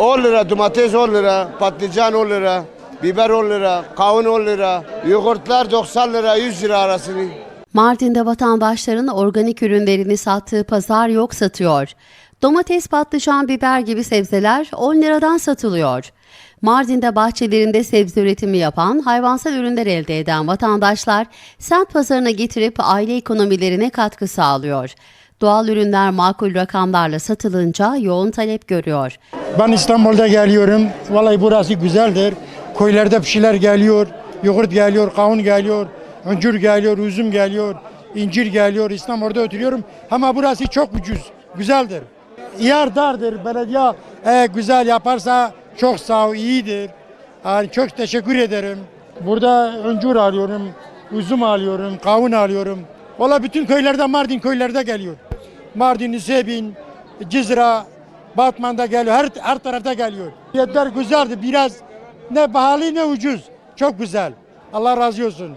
10 lira domates 10 lira, patlıcan 10 lira, biber 10 lira, kavun 10 lira, yoğurtlar 90 lira 100 lira arasını. Mardin'de vatandaşların organik ürünlerini sattığı pazar yok satıyor. Domates, patlıcan, biber gibi sebzeler 10 liradan satılıyor. Mardin'de bahçelerinde sebze üretimi yapan, hayvansal ürünler elde eden vatandaşlar semt pazarına getirip aile ekonomilerine katkı sağlıyor. Doğal ürünler makul rakamlarla satılınca yoğun talep görüyor. Ben İstanbul'da geliyorum. Vallahi burası güzeldir. Köylerde bir şeyler geliyor. Yoğurt geliyor, kavun geliyor, öncür geliyor, üzüm geliyor, incir geliyor. İstanbul'da oturuyorum. Ama burası çok ucuz, güzeldir. Yer dardır. Belediye e, güzel yaparsa çok sağ ol, iyidir. Yani çok teşekkür ederim. Burada öncür alıyorum, üzüm alıyorum, kavun alıyorum. Valla bütün köylerde Mardin köylerde geliyor. Mardin, Sebin, Cizre, Batman'da geliyor. Her, her tarafta geliyor. Fiyatlar güzeldi. Biraz ne pahalı ne ucuz. Çok güzel. Allah razı olsun.